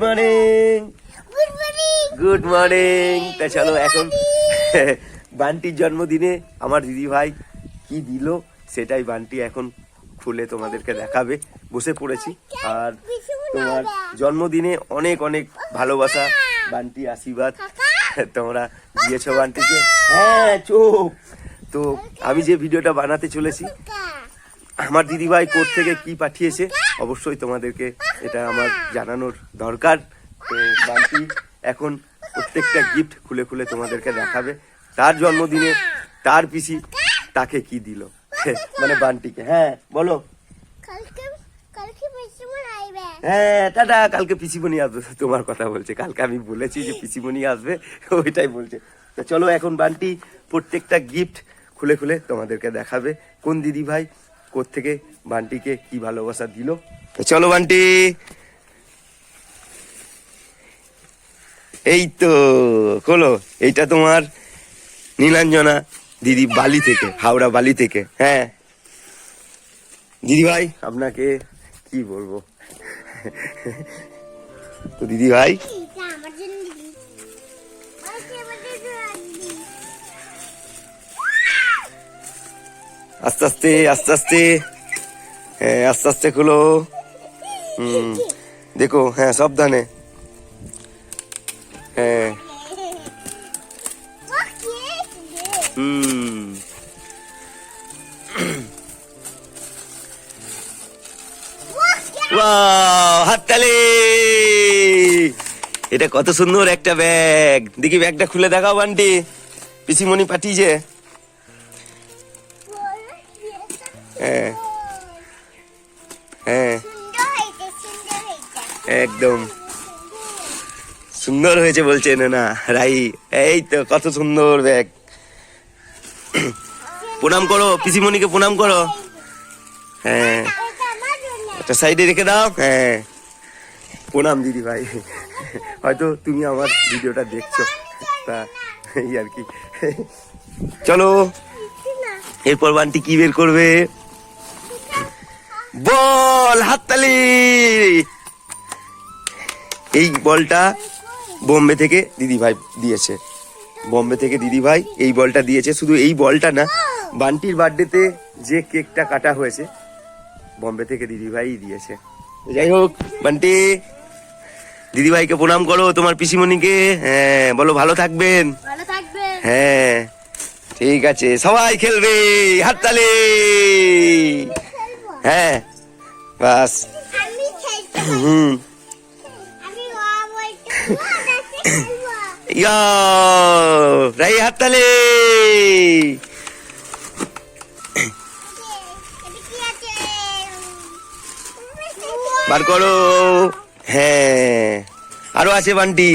Morning good morning তা চলো এখন বান্টির জন্মদিনে আমার দিদি ভাই কি দিল সেটাই বান্টি এখন খুলে তোমাদেরকে দেখাবে। বসে পড়েছি। আর তোমার জন্মদিনে অনেক অনেক ভালোবাসা বান্টি আশীর্বাদ। তোমরা দিয়েছ বান্টিকে। হ্যাঁ চোখ তো আমি যে ভিডিওটা বানাতে চলেছি আমার দিদিভাই কোর্ট থেকে কি পাঠিয়েছে অবশ্যই তোমাদেরকে এটা আমার জানানোর দরকার। তো বান্টি এখন প্রত্যেকটা গিফট খুলে খুলে তোমাদেরকে দেখাবে। তার জন্মদিনে তার পিসি তাকে কি দিল? মানে বান্টিকে। হ্যাঁ বলো। হ্যাঁ টাটা কালকে পিসিমণি আসবে। তোমার কথা বলছে। কালকে আমি বলেছি যে পিসিমণি আসবে ওইটাই বলছে। তো চলো এখন বান্টি প্রত্যেকটা গিফট খুলে খুলে তোমাদেরকে দেখাবে। কোন দিদি ভাই থেকে বান্টিকে কি ভালোবাসা দিল? চলো বান্টি। এই তো খোলো এইটা তোমার নীলাঞ্জনা দিদি বালি থেকে, হাওড়া বালি থেকে হ্যাঁ। দিদি ভাই আপনাকে কি বলব? তো দিদি ভাই আস্তে আস্তে আস্তে আস্তে। হ্যাঁ আস্তে আস্তে খুলো। হুম, দেখো হ্যাঁ সাবধানে। হ্যাঁ হুম। হাততালি। এটা কত সুন্দর একটা ব্যাগ। দেখি ব্যাগটা খুলে দেখাও, বান্টি। পিসিমণি পাঠিয়েছে। হ্যাঁ হ্যাঁ একদম। সুন্দর হয়েছে বলছে না রাই। এই তো, কত সুন্দর ব্যাগ প্রণাম করো, পিসিমণিকে প্রণাম করো। হ্যাঁ একটা সাইডে রেখে দাও হ্যাঁ প্রণাম, দিদি ভাই। হয়তো তুমি আমার ভিডিওটা দেখছ। তা, এই আর কি। চলো। এরপর বান্টি কি বের করবে? বল হাততালি। এই বলটা বোম্বে থেকে দিদি ভাই দিয়েছে। বোম্বে থেকে দিদি ভাই এই বলটা দিয়েছে। শুধু এই বলটা না বান্টির বার্থডেতে যে কেকটা কাটা হয়েছে বম্বে থেকে দিদি ভাই দিয়েছে। যাই হোক বান্টি দিদি ভাইকে প্রণাম করো তোমার পিসিমণিকে। হ্যাঁ বলো ভালো থাকবেন। হ্যাঁ ঠিক আছে সবাই খেলবে হাততালি। হ্যাঁ বাস। হুম। ইয়া রাই হাততালি। বার করো। হ্যাঁ। আরও আছে বান্টি।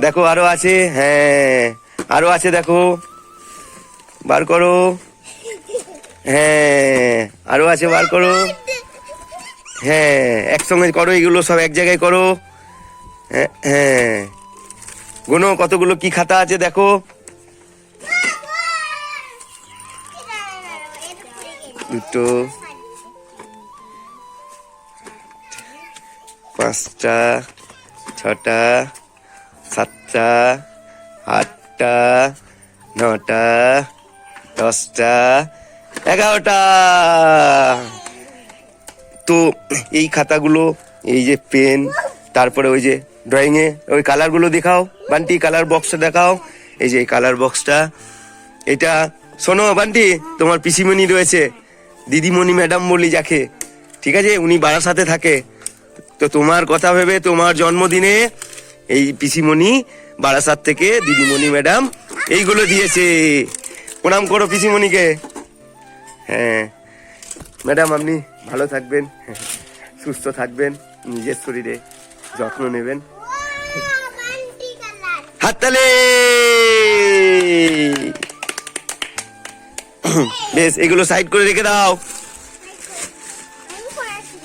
দেখো আরও আছে। হ্যাঁ। আরও আছে দেখো। বার করো। হ্যাঁ আরও আছে, বার করো। হ্যাঁ একসঙ্গে করো, এগুলো সব এক জায়গায় করো। হ্যাঁ হ্যাঁ। গুনো, কতগুলো কি খাতা আছে দেখো। দুটো। পাঁচটা, ছটা, সাতটা, আটটা, নটা, দশটা এগারোটা। তো এই খাতাগুলো, এই যে পেন, তারপরে ওই যে ড্রয়িং এ ওই কালারগুলো দেখাও। বান্টি কালার বক্সটা দেখাও। এই যে এই কালার বক্সটা এটা, শোনো বান্টি, তোমার পিসিমণি রয়েছে। দিদিমণি ম্যাডাম বলি যাকে। ঠিক আছে? উনি বারাসাতে থাকে। তো তোমার কথা ভেবে তোমার জন্মদিনে এই পিসিমণি বারাসাত থেকে দিদিমণি ম্যাডাম এইগুলো দিয়েছে। প্রণাম করো পিসিমণিকে। হ্যাঁ। ম্যাডাম, আপনি ভালো থাকবেন, সুস্থ থাকবেন, নিজের শরীরে যত্ন নেবেন। হাততালি! বেশ, এগুলো সাইড করে রেখে দাও।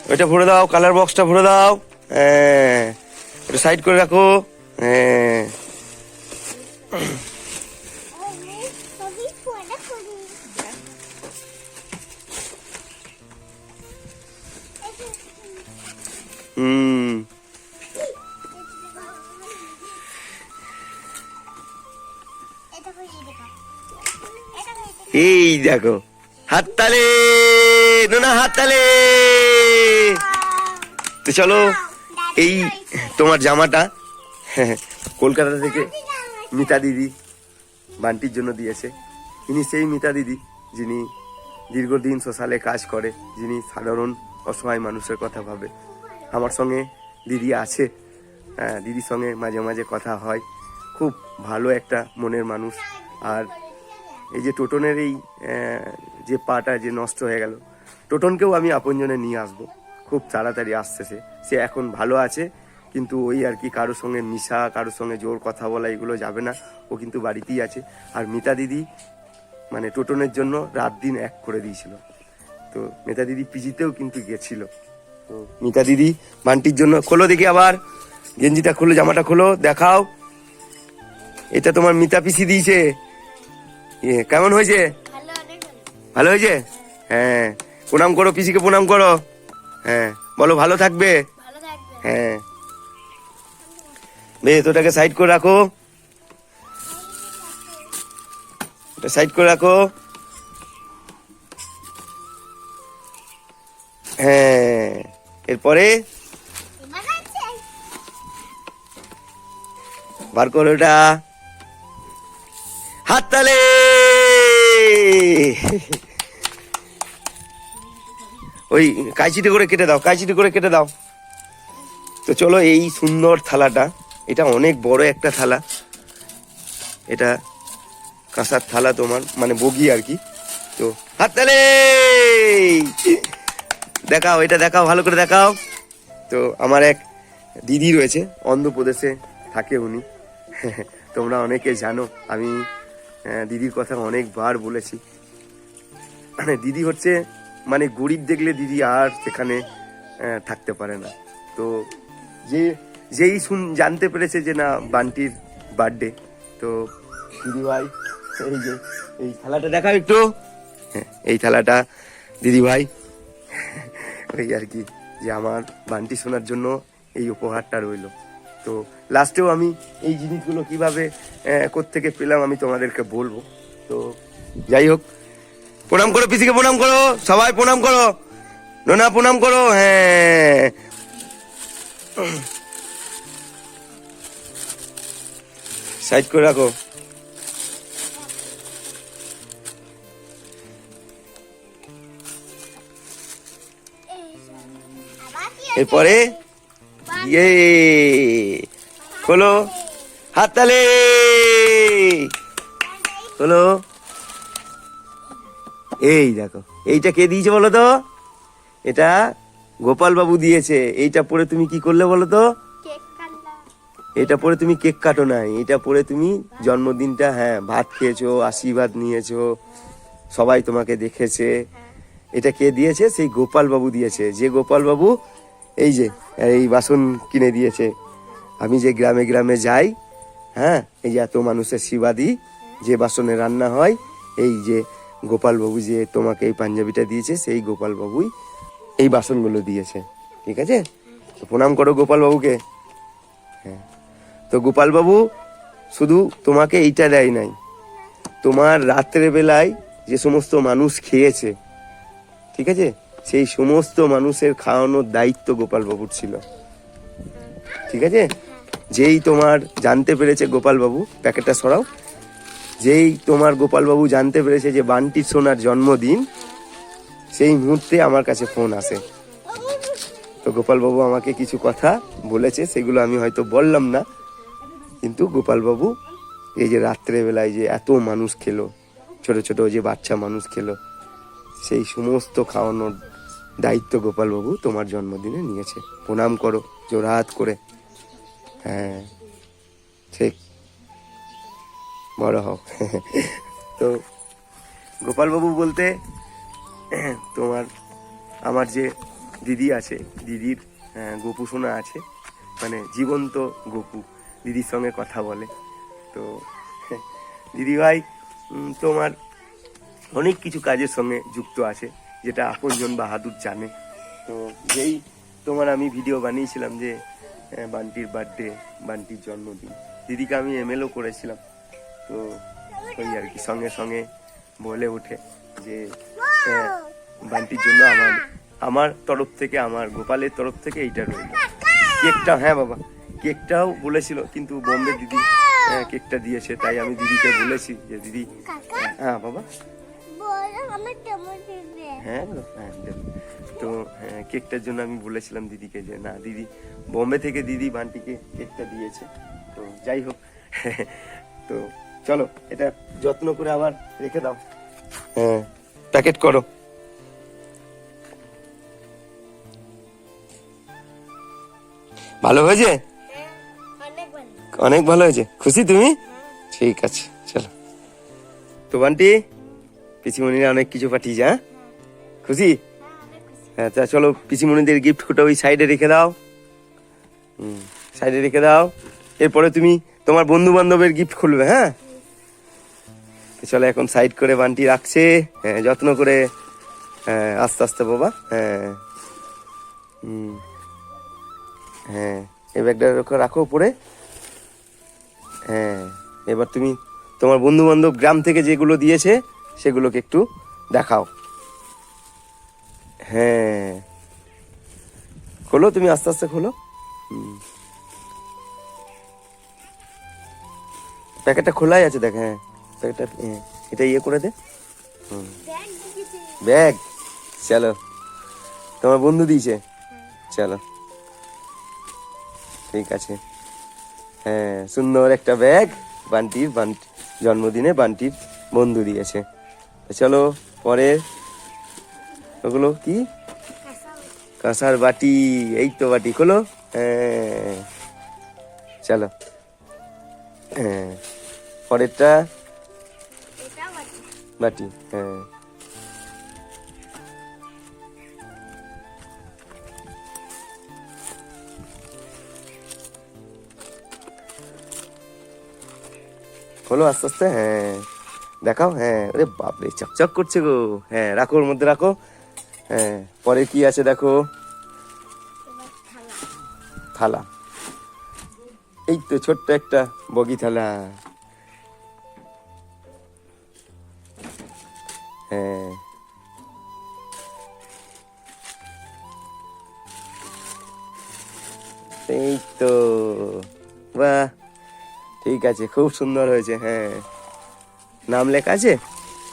ওইটা ভরে দাও কালার বক্সটা ভরে দাও। হ্যাঁ সাইড করে রাখো। হ্যাঁ। হুম এই দেখো, হাততালে, নোনা হাততালে। তো চলো, এই তোমার জামাটা কলকাতা থেকে মিতা দিদি বান্টির জন্য দিয়েছে। তিনি সেই মিতা দিদি, যিনি দীর্ঘদিন সোশ্যালে কাজ করে, যিনি সাধারণ অসহায় মানুষের কথা ভাবে। আমার সঙ্গে দিদি আছে। হ্যাঁ দিদির সঙ্গে মাঝে মাঝে কথা হয়। খুব ভালো একটা মনের মানুষ। আর এই যে টোটনের এই যে পাটা যে নষ্ট হয়ে গেল, টোটনকেও আমি আপনজনে নিয়ে আসব। খুব তাড়াতাড়ি আসতেছে সে এখন ভালো আছে, কিন্তু ওই আর কি কারোর সঙ্গে মিশা, কারোর সঙ্গে জোর কথা বলা, এগুলো যাবে না। ও কিন্তু বাড়িতেই আছে। আর মিতা দিদি মানে টোটনের জন্য রাত দিন এক করে দিয়েছিল। তো মিতা দিদি পিজিতেও কিন্তু গেছিল। তো মিতা দিদি বান্টির জন্য। খোলো দেখি আবার। গেঞ্জিটা খোলো জামাটা খোলো দেখাও। এটা তোমার মিতা পিসি দিয়েছে। এ, কেমন হয়েছে? ভালো হয়েছে? হ্যাঁ। প্রণাম করো পিসিকে প্রণাম করো। হ্যাঁ। বলো ভালো থাকবে? হ্যাঁ। বেশ ওটাকে সাইড করে রাখো। ওটা সাইড করে রাখো। হ্যাঁ এরপরে? বার করো ওটা হাততালে ওই কাইচিটি করে কেটে দাও কাইচিটি করে কেটে দাও। তো চলো এই সুন্দর থালাটা এটা অনেক বড় একটা থালা। এটা কাঁসার থালা তোমার মানে বগি আর কি। তো হাততালে দেখাও এটা দেখাও ভালো করে দেখাও। তো আমার এক দিদি রয়েছে অন্ধ্রপ্রদেশে থাকে উনি। তোমরা অনেকে জানো আমি দিদির কথা অনেকবার বলেছি। মানে দিদি হচ্ছে মানে গরিব দেখলে দিদি আর সেখানে থাকতে পারে না। তো যে যেই শুন জানতে পেরেছে যে না বান্টির বার্থডে তো দিদি ভাই এই যে এই থালাটা দেখাও একটু। হ্যাঁ, এই থালাটা দিদি ভাই। ওই আর কি যে আমার বান্টি শোনার জন্য এই উপহারটা রইল। তো লাস্টেও আমি এই জিনিসগুলো কীভাবে আহ, থেকে পেলাম আমি তোমাদেরকে বলব। তো যাই হোক প্রণাম করো পিসিকে প্রণাম করো সবাই প্রণাম করো। নোনা প্রণাম করো হ্যাঁ। সাইড করে রাখো। এরপরে ইয়ে খোলো হাততালে খোলো। এই দেখো এইটা কে দিয়েছে বলো তো? এটা গোপাল বাবু দিয়েছে। এইটা পরে তুমি কি করলে বলো তো? এটা পরে তুমি কেক কাটো নাই। এটা পরে তুমি জন্মদিনটা হ্যাঁ ভাত খেয়েছো আশীর্বাদ নিয়েছো সবাই তোমাকে দেখেছে। এটা কে দিয়েছে? সেই গোপাল বাবু দিয়েছে। যে গোপাল বাবু এই যে, এই বাসন কিনে দিয়েছে। আমি যে গ্রামে গ্রামে যাই হ্যাঁ এই যে এত মানুষের সেবা দিই যে বাসনে রান্না হয়, এই যে গোপাল বাবু যে তোমাকে এই পাঞ্জাবিটা দিয়েছে, সেই গোপাল বাবুই এই বাসনগুলো দিয়েছে। ঠিক আছে? প্রণাম করো গোপাল বাবুকে। তো গোপাল বাবু শুধু তোমাকে এইটা দেয় নাই। তোমার রাত্রে বেলায় যে সমস্ত মানুষ খেয়েছে, ঠিক আছে? সেই সমস্ত মানুষের খাওয়ানোর দায়িত্ব গোপাল বাবুর ছিল। ঠিক আছে? যেই তোমার জানতে পেরেছে গোপাল বাবু প্যাকেটটা সরাও। যেই তোমার গোপাল বাবু জানতে পেরেছে যে বান্টি সোনার জন্মদিন, সেই মুহূর্তে আমার কাছে ফোন আসে। তো গোপাল বাবু আমাকে কিছু কথা বলেছে, সেগুলো আমি হয়তো বললাম না। কিন্তু গোপাল বাবু এই যে রাত্রে বেলায় যে এত মানুষ খেলো, ছোট ছোট যে বাচ্চা মানুষ খেলো, সেই সমস্ত খাওয়ানোর দায়িত্ব গোপাল বাবু তোমার জন্মদিনে নিয়েছে। প্রণাম করো জোরহাত করে। হ্যাঁ ঠিক। বড় হও। তো গোপাল বাবু বলতে তোমার আমার যে দিদি আছে দিদির আহ, গপু সোনা আছে মানে জীবন্ত গপু দিদির সঙ্গে কথা বলে। তো দিদি ভাই তোমার অনেক কিছু কাজের সঙ্গে যুক্ত আছে। যেটা আপনজন বাহাদুর জানে। তো যেই তোমার আমি ভিডিও বানিয়েছিলাম যে বান্টির বার্থডে বান্টির জন্মদিন। দিদিকে আমি এমএলও করেছিলাম। তো ওই আর কি, সঙ্গে সঙ্গে বলে ওঠে যে বান্টির জন্য আমার আমার তরফ থেকে, আমার গোপালের তরফ থেকে এইটা রইল। কেকটা হ্যাঁ বাবা, কেকটাও বলেছিল, কিন্তু বোম্বে দিদি কেকটা দিয়েছে, তাই আমি দিদিকে বলেছি যে, দিদি হ্যাঁ বাবা। হ্যাঁ হ্যাঁ দেব। তো হ্যাঁ, কেকটার জন্য আমি বলেছিলাম দিদিকে যে না দিদি বোম্বে থেকে দিদি বান্টিকে কেকটা দিয়েছে। তো যাই হোক। তো চলো এটা যত্ন করে আবার রেখে দাও। হ্যাঁ প্যাকেট করো। ভালো হয়েছে? অনেক ভালো। হয়েছে। খুশি তুমি? ঠিক আছে চলো। তো বান্টি? পিসিমণিরা অনেক কিছু পাঠিয়েছে হ্যাঁ? খুশি? হ্যাঁ তা চলো পিসিমণিদের গিফট কোটা ওই সাইডে রেখে দাও। সাইডে রেখে দাও। এরপরে তুমি তোমার বন্ধু বান্ধবের গিফট খুলবে হ্যাঁ? চলো এখন সাইড করে বান্টি রাখছে। হ্যাঁ যত্ন করে হ্যাঁ আস্তে আস্তে বাবা হ্যাঁ। হ্যাঁ এই ব্যাগটা রাখো উপরে। হ্যাঁ এবার তুমি তোমার বন্ধু বান্ধব গ্রাম থেকে যেগুলো দিয়েছে সেগুলোকে একটু দেখাও। হ্যাঁ। খোলো তুমি আস্তে আস্তে খোলো। প্যাকেটটা খোলাই আছে দেখ হ্যাঁ। প্যাকেটটা হ্যাঁ, এটা ইয়ে করে দে। ব্যাগ। চলো। তোমার বন্ধু দিয়েছে। চলো। ঠিক আছে। হ্যাঁ সুন্দর একটা ব্যাগ। বান্টির বান্টি জন্মদিনে বান্টির বন্ধু দিয়েছে। চলো, পরে। ওগুলো কি? কাঁসার বাটি, এই তো বাটি, খোলো। হ্যাঁ। চলো। হ্যাঁ। পরেরটা? বাটি হ্যাঁ। খোলো আস্তে আস্তে হ্যাঁ। দেখাও হ্যাঁ আরে বাপরে, চকচক করছে গো। হ্যাঁ রাখো ওর মধ্যে, রাখো। হ্যাঁ পরে কি আছে দেখো? থালা। এই তো ছোট্ট একটা বগি থালা। হ্যাঁ। এই তো, বাহ। ঠিক আছে, খুব সুন্দর হয়েছে হ্যাঁ। নাম লেখা আছে?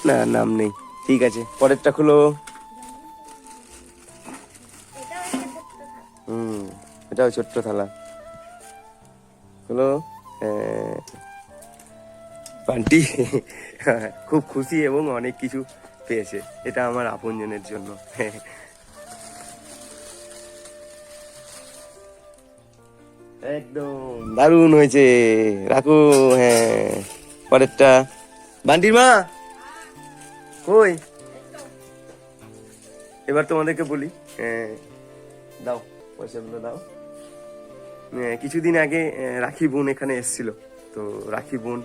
না, নাম নেই। ঠিক আছে, পরেরটা খুলো। হুম, এটাও ছোট্ট থালা। হ্যাঁ। বান্টি খুব খুশি এবং অনেক কিছু পেয়েছে। এটা আমার আপনজনের জন্য। একদম দারুণ হয়েছে। রাখো হ্যাঁ। পরেরটা। বান্টির মা? কই? এবার তোমাদেরকে বলি হ্যাঁ, দাও পয়সাগুলো দাও। আহ, কিছুদিন আগে রাখি বোন এখানে এসেছিল। তো রাখি বোন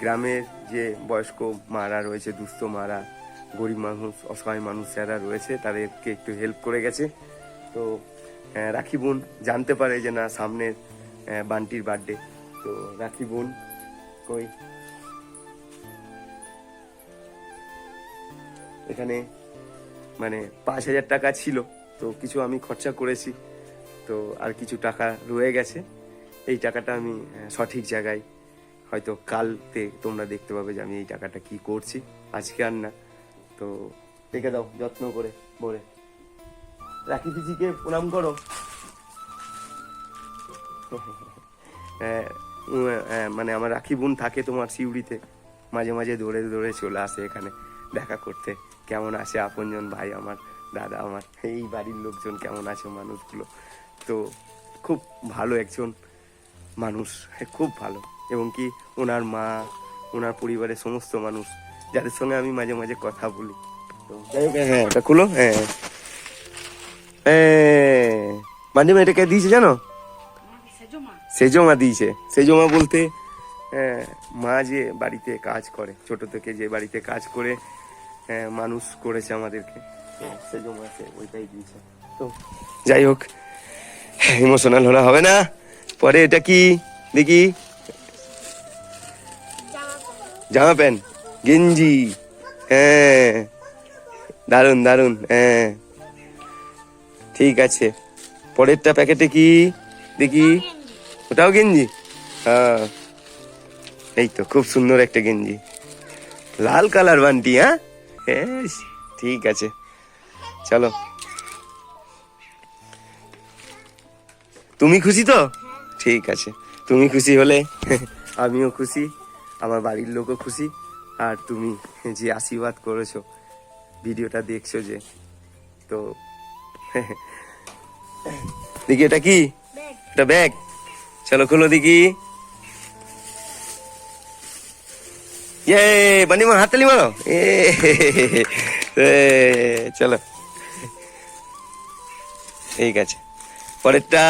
গ্রামের যে বয়স্ক মারা রয়েছে দুস্থ মারা গরিব মানুষ অসহায় মানুষ যারা রয়েছে তাদেরকে একটু হেল্প করে গেছে। তো রাখি বোন জানতে পারে যে না সামনের বান্টির বার্থডে তো রাখি বোন কই? এখানে মানে পাঁচ হাজার টাকা ছিল। তো কিছু আমি খরচা করেছি। তো আর কিছু টাকা রয়ে গেছে। এই টাকাটা আমি সঠিক জায়গায় হয়তো কালতে তোমরা দেখতে পাবে যে আমি এই টাকাটা কি করছি। আজকে আর না। তো রেখে দাও যত্ন করে বলে। রাখি পিজিকে প্রণাম করো। হ্যাঁ, হ্যাঁ, মানে আমার রাখি বোন থাকে তোমার সিউড়িতে। মাঝে মাঝে দৌড়ে দৌড়ে চলে আসে এখানে দেখা করতে। কেমন আছে আপনজন? ভাই আমার দাদা আমার এই বাড়ির লোকজন কেমন আছে মানুষগুলো? তো খুব ভালো একজন মানুষ হ্যাঁ, খুব ভালো। এবং কি ওনার মা ওনার পরিবারের সমস্ত মানুষ যাদের সঙ্গে আমি মাঝে মাঝে কথা বলি। হ্যাঁ ওটা খুলো হ্যাঁ হ্যাঁ। এটা কে দিয়েছে জানো? সেজো মা দিয়েছে। সেজো মা বলতে হ্যাঁ, মা যে বাড়িতে কাজ করে ছোট থেকে যে বাড়িতে কাজ করে হ্যাঁ, মানুষ করেছে আমাদেরকে। সেজো মা ওইটাই দিয়েছে। তো যাই হোক ইমোশনাল হলে হবে না। পরে এটা কি? দেখি। জামা প্যান্ট গেঞ্জি হ্যাঁ। দারুণ দারুণ হ্যাঁ। ঠিক আছে। পরেরটা প্যাকেটে কি? দেখি। ওটাও গেঞ্জি? হ্যাঁ। এই তো খুব সুন্দর একটা গেঞ্জি। লাল কালার বান্টি হ্যাঁ? বেশ, ঠিক আছে। চলো। তুমি খুশি তো? ঠিক আছে। তুমি খুশি হলে আমিও খুশি আমার বাড়ির লোকও খুশি আর তুমি যে আশীর্বাদ করেছ ভিডিওটা দেখছ যে তো দেখি এটা কি? এটা ব্যাগ চলো খোলো দেখি। বানি মা হাততালি মারো এ এ, চলো ঠিক আছে পরেরটা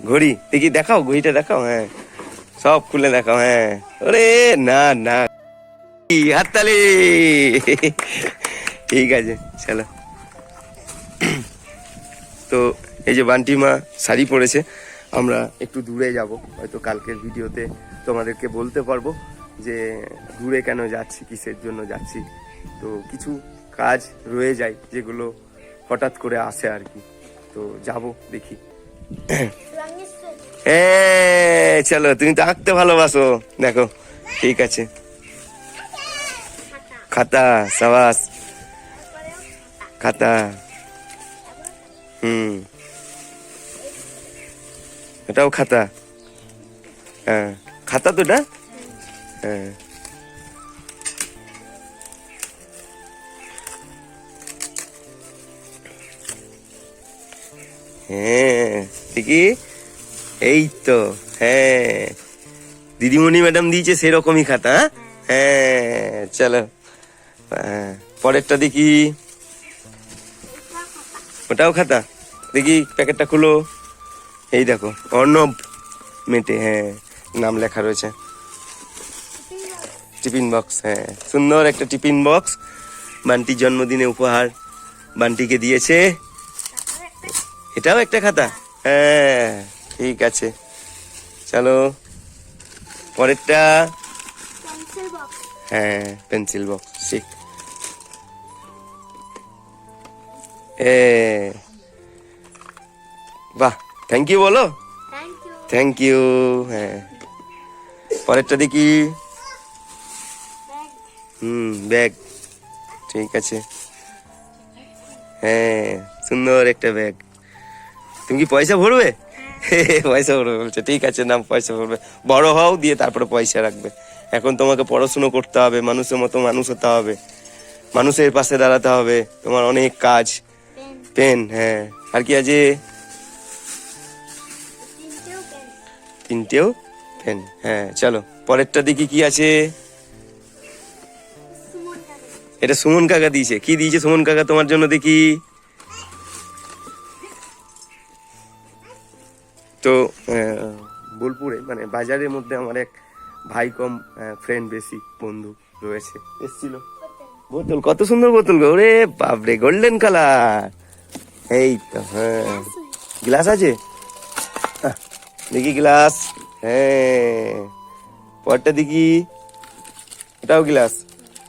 ঘড়ি দেখি দেখাও ঘড়িটা দেখাও হ্যাঁ সব খুলে দেখাও হ্যাঁ ওরে না না হাততালি ঠিক আছে চলো তো এই যে বান্টি মা শাড়ি পরেছে আমরা একটু দূরে যাব হয়তো কালকের ভিডিওতে তোমাদেরকে বলতে পারব যে দূরে কেন যাচ্ছি কিসের জন্য যাচ্ছি। তো কিছু কাজ রয়ে যায় যেগুলো হঠাৎ করে আসে আর কি। তো যাব দেখি। এ চলো তুমি তো আঁকতে ভালোবাসো। দেখো ঠিক আছে। খাতা খাতা সাবাস। খাতা। হুম। এটাও খাতা। হ্যাঁ খাতা তো এটা হ্যাঁ হ্যাঁ দেখি? এই তো হ্যাঁ দিদিমণি ম্যাডাম দিয়েছে সেরকমই খাতা হ্যাঁ? চলো। পরেরটা দেখি। ওটাও খাতা। দেখি, প্যাকেটটা খুলো। এই দেখো, অর্ণব মেটে হ্যাঁ নাম লেখা রয়েছে। টিফিন বক্স হ্যাঁ সুন্দর একটা টিফিন বক্স। বান্টির জন্মদিনে উপহার বান্টিকে দিয়েছে। এটাও একটা খাতা? হ্যাঁ ঠিক আছে। চলো, পরেরটা। হ্যাঁ পেন্সিল বক্স, ঠিক। বাহ থ্যাংক ইউ বলো? থ্যাংক ইউ হ্যাঁ। পরেরটা দেখি। হুম ব্যাগ ঠিক আছে। হ্যাঁ সুন্দর একটা ব্যাগ তুমি কি পয়সা ভরবে? পয়সা ভরবে বলছে ঠিক আছে নাম পয়সা ভরবে। বড় হও দিয়ে তারপরে পয়সা রাখবে। এখন তোমাকে পড়াশুনো করতে হবে মানুষের মতো মানুষ হতে হবে। মানুষের পাশে দাঁড়াতে হবে। তোমার অনেক কাজ। পেন পেন হ্যাঁ। আর কি আছে? তিনটেও পেন হ্যাঁ চলো, পরেরটা দেখি কি আছে। এটা সুমন কাকা দিয়েছে। কি দিয়েছে সুমন কাকা তোমার জন্য দেখি। তো বোলপুরে মানে বাজারের মধ্যে আমার এক ভাই কম ফ্রেন্ড বেশি, বন্ধু রয়েছে। এসছিল। বোতল, কত সুন্দর বোতল গো। ওরে বাপরে গোল্ডেন কালার এই তো হ্যাঁ। গ্লাস আছে? দেখি গ্লাস। হ্যাঁ। পরটা দেখি। এটাও গ্লাস।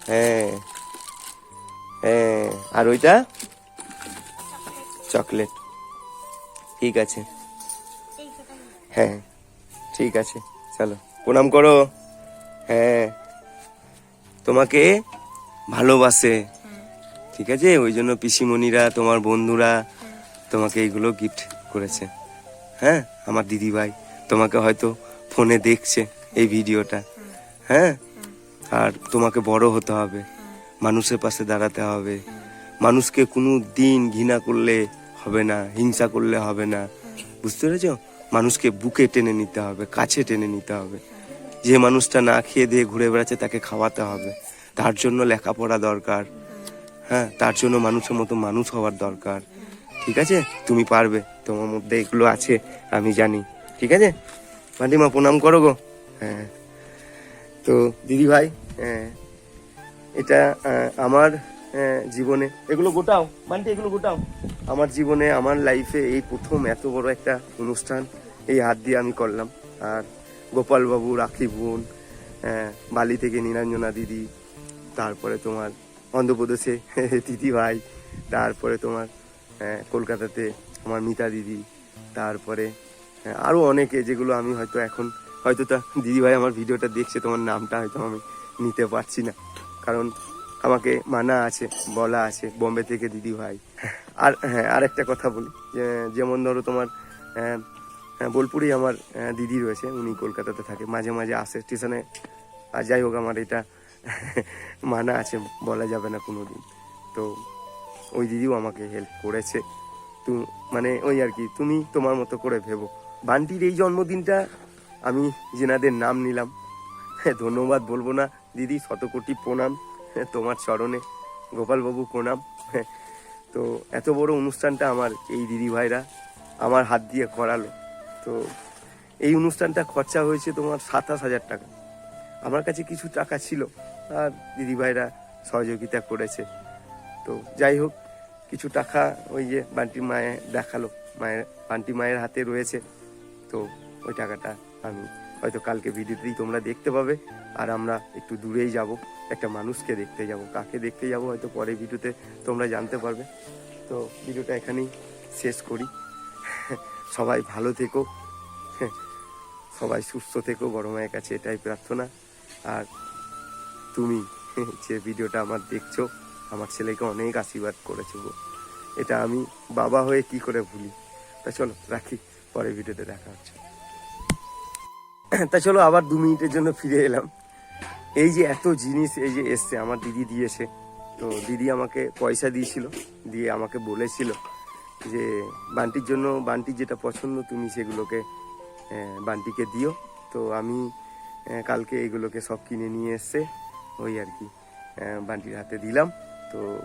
হ্যাঁ। হ্যাঁ। আর ওইটা? চকলেট। ঠিক আছে। হ্যাঁ। ঠিক আছে। চলো, প্রণাম করো। হ্যাঁ। তোমাকে ভালোবাসে। ঠিক আছে? ওই জন্য পিসিমণিরা, তোমার বন্ধুরা তোমাকে এইগুলো গিফট করেছে। হ্যাঁ? আমার দিদি ভাই তোমাকে হয়তো ফোনে দেখছে এই ভিডিওটা। হ্যাঁ? আর তোমাকে বড় হতে হবে। মানুষের পাশে দাঁড়াতে হবে। মানুষকে কোনো দিন ঘৃণা করলে হবে না, হিংসা করলে হবে না। বুঝতে পেরেছ? মানুষকে বুকে টেনে নিতে হবে, কাছে টেনে নিতে হবে। যে মানুষটা না খেয়ে দিয়ে ঘুরে বেড়াচ্ছে তাকে খাওয়াতে হবে। তার জন্য লেখাপড়া দরকার। হ্যাঁ? তার জন্য মানুষের মতো মানুষ হওয়ার দরকার। ঠিক আছে? তুমি পারবে। তোমার মধ্যে এগুলো আছে আমি জানি। ঠিক আছে? মাটিমা প্রণাম করো গো। হ্যাঁ। তো দিদি ভাই হ্যাঁ এটা আমার জীবনে এগুলো গোটাও। বান্টি এগুলো গোটাও। আমার জীবনে আমার লাইফে এই প্রথম এত বড় একটা অনুষ্ঠান এই হাত দিয়ে আমি করলাম। আর গোপালবাবু রাখি বোন আহ, বালি থেকে নীলাঞ্জনা দিদি তারপরে তোমার অন্ধ্রপ্রদেশে দিদি ভাই তারপরে তোমার কলকাতাতে আমার মিতা দিদি তারপরে আহ, আরও অনেকে যেগুলো আমি হয়তো এখন হয়তো তা দিদি ভাই আমার ভিডিওটা দেখছে তোমার নামটা হয়তো আমি নিতে পারছি না। কারণ আমাকে মানা আছে বলা আছে বোম্বে থেকে দিদি ভাই। আর হ্যাঁ আর একটা কথা বলি যেমন ধরো তোমার হ্যাঁ বোলপুরেই আমার দিদি রয়েছে উনি কলকাতাতে থাকে মাঝে মাঝে আসে স্টেশনে। আর যাই হোক আমার এটা মানা আছে বলা যাবে না কোনো দিন তো ওই দিদিও আমাকে হেল্প করেছে। তু মানে ওই আর কি তুমি তোমার মতো করে ভেবো। বান্টির এই জন্মদিনটা আমি যেনাদের নাম নিলাম। হ্যাঁ, ধন্যবাদ বলব না। দিদি শতকোটি প্রণাম। হ্যাঁ, তোমার চরণে। গোপালবাবু প্রণাম। হ্যাঁ, তো এত বড় অনুষ্ঠানটা আমার এই দিদি ভাইরা আমার হাত দিয়ে করালো। তো এই অনুষ্ঠানটা খরচা হয়েছে তোমার সাতাশ হাজার টাকা। আমার কাছে কিছু টাকা ছিল আর দিদি ভাইরা সহযোগিতা করেছে। তো যাই হোক, কিছু টাকা ওই যে বান্টি মায়ে দেখাল, মায়ের, বান্টি মায়ের হাতে রয়েছে। তো ওই টাকাটা আমি হয়তো কালকে ভিডিওতেই তোমরা দেখতে পাবে। আর আমরা একটু দূরেই যাব, একটা মানুষকে দেখতে যাব। কাকে দেখতে যাব হয়তো পরে ভিডিওতে তোমরা জানতে পারবে। তো ভিডিওটা এখানেই শেষ করি। সবাই ভালো থেকো। সবাই সুস্থ থেকো, বড় মায়ের কাছে এটাই প্রার্থনা। আর তুমি যে ভিডিওটা আমার দেখছ আমার ছেলেকে অনেক আশীর্বাদ করেছ গো। এটা আমি বাবা হয়ে কি করে ভুলি? তা চলো, রাখি। পরে ভিডিওতে দেখা হচ্ছে। তা চলো, আবার দু মিনিটের জন্য ফিরে এলাম। এই যে এত জিনিস এই যে এসছে, আমার দিদি দিয়েছে। তো দিদি আমাকে পয়সা দিয়েছিল, দিয়ে আমাকে বলেছিল যে, বান্টির জন্য বান্টির যেটা পছন্দ তুমি সেগুলোকে বান্টিকে দিও। তো আমি কালকে এগুলোকে সব কিনে নিয়ে এসছে ওই আর কি বান্টির হাতে দিলাম। তো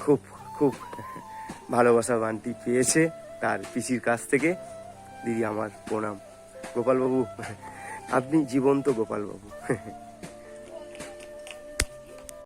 খুব খুব ভালোবাসা বান্টি পেয়েছে তার পিসির কাছ থেকে। দিদি, আমার প্রণাম। গোপালবাবু, আপনি জীবন্ত গোপালবাবু।